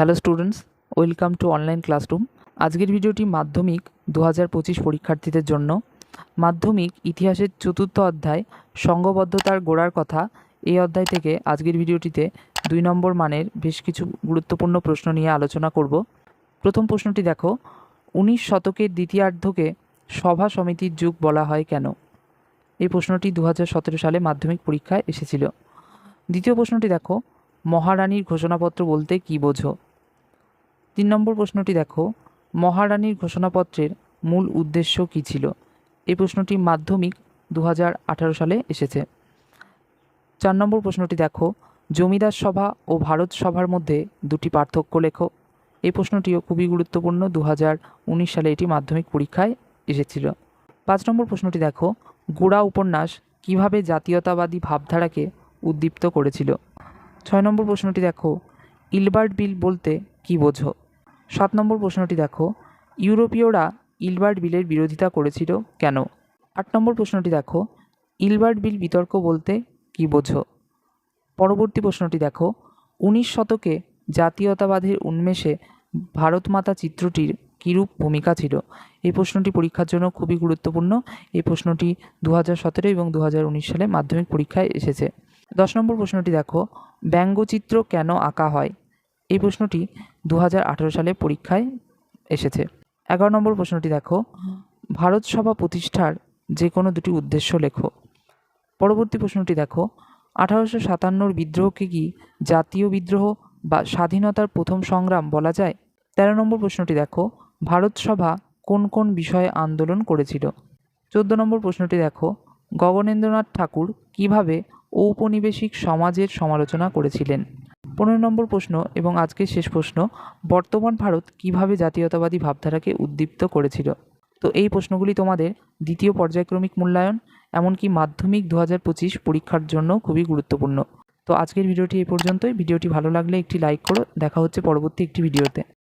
Hello students welcome to online classroom আজকের ভিডিওটি মাধ্যমিক দু পঁচিশ পরীক্ষার্থীদের জন্য। মাধ্যমিক ইতিহাসের চতুর্থ অধ্যায় সংঘবদ্ধতার গোড়ার কথা। এই অধ্যায় থেকে আজকের ভিডিওটিতে দুই নম্বর মানের বেশ কিছু গুরুত্বপূর্ণ প্রশ্ন নিয়ে আলোচনা করব। প্রথম প্রশ্নটি দেখো, উনিশ শতকের দ্বিতীয়ার্ধকে সভা সমিতির যুগ বলা হয় কেন? এই প্রশ্নটি দু হাজার সতেরো সালে মাধ্যমিক পরীক্ষায় এসেছিল। দ্বিতীয় প্রশ্নটি দেখো, মহারানীর ঘোষণাপত্র বলতে কী বোঝো? তিন নম্বর প্রশ্নটি দেখো। মহারানীর ঘোষণাপত্রের মূল উদ্দেশ্য কী ছিল? এই প্রশ্নটি মাধ্যমিক দু হাজার আঠারো সালে এসেছে। চার নম্বর প্রশ্নটি দেখো। জমিদার সভা ও ভারত সভার মধ্যে দুটি পার্থক্য লেখো। এই প্রশ্নটিও খুবই গুরুত্বপূর্ণ। দু হাজার উনিশ সালে এটি মাধ্যমিক পরীক্ষায় এসেছিল। পাঁচ নম্বর প্রশ্নটি দেখো। গোড়া উপন্যাস কীভাবে জাতীয়তাবাদী ভাবধারাকে উদ্দীপ্ত করেছিল? ছয় নম্বর প্রশ্নটি দেখো। ইলবার্ট বিল বলতে কী বোঝো? সাত নম্বর প্রশ্নটি দেখো। ইউরোপীয়রা ইলবার্ট বিলের বিরোধিতা করেছিল কেন? আট নম্বর প্রশ্নটি দেখো। ইলবার্ট বিল বিতর্ক বলতে কী বোঝো? পরবর্তী প্রশ্নটি দেখো। উনিশ শতকে জাতীয়তাবাদের উন্মেষে ভারতমাতা চিত্রটির কীরূপ ভূমিকা ছিল? এই প্রশ্নটি পরীক্ষার জন্য খুবই গুরুত্বপূর্ণ। এই প্রশ্নটি দু হাজার সতেরো এবং দু হাজার উনিশ সালে মাধ্যমিক পরীক্ষায় এসেছে। দশ নম্বর প্রশ্নটি দেখো। ব্যঙ্গচিত্র কেন আঁকা হয়? এই প্রশ্নটি দু হাজার আঠেরো সালে পরীক্ষায় এসেছে। এগারো নম্বর প্রশ্নটি দেখো। ভারত সভা প্রতিষ্ঠার যে কোনো দুটি উদ্দেশ্য লেখো। পরবর্তী প্রশ্নটি দেখো। আঠারোশো সাতান্নর বিদ্রোহকে কি জাতীয় বিদ্রোহ বা স্বাধীনতার প্রথম সংগ্রাম বলা যায়? তেরো নম্বর প্রশ্নটি দেখো। ভারত সভা কোন কোন বিষয়ে আন্দোলন করেছিল? চোদ্দ নম্বর প্রশ্নটি দেখো। গগনেন্দ্রনাথ ঠাকুর কীভাবে ঔপনিবেশিক সমাজের সমালোচনা করেছিলেন? পনেরো নম্বর প্রশ্ন এবং আজকের শেষ প্রশ্ন, বর্তমান ভারত কীভাবে জাতীয়তাবাদী ভাবধারাকে উদ্দীপ্ত করেছিল? তো এই প্রশ্নগুলি তোমাদের দ্বিতীয় পর্যায়ক্রমিক মূল্যায়ন, এমনকি মাধ্যমিক দু হাজার পঁচিশ পরীক্ষার জন্য খুবই গুরুত্বপূর্ণ। তো আজকের ভিডিওটি এই পর্যন্তই। ভিডিওটি ভালো লাগলে একটি লাইক করো। দেখা হচ্ছে পরবর্তী একটি ভিডিওতে।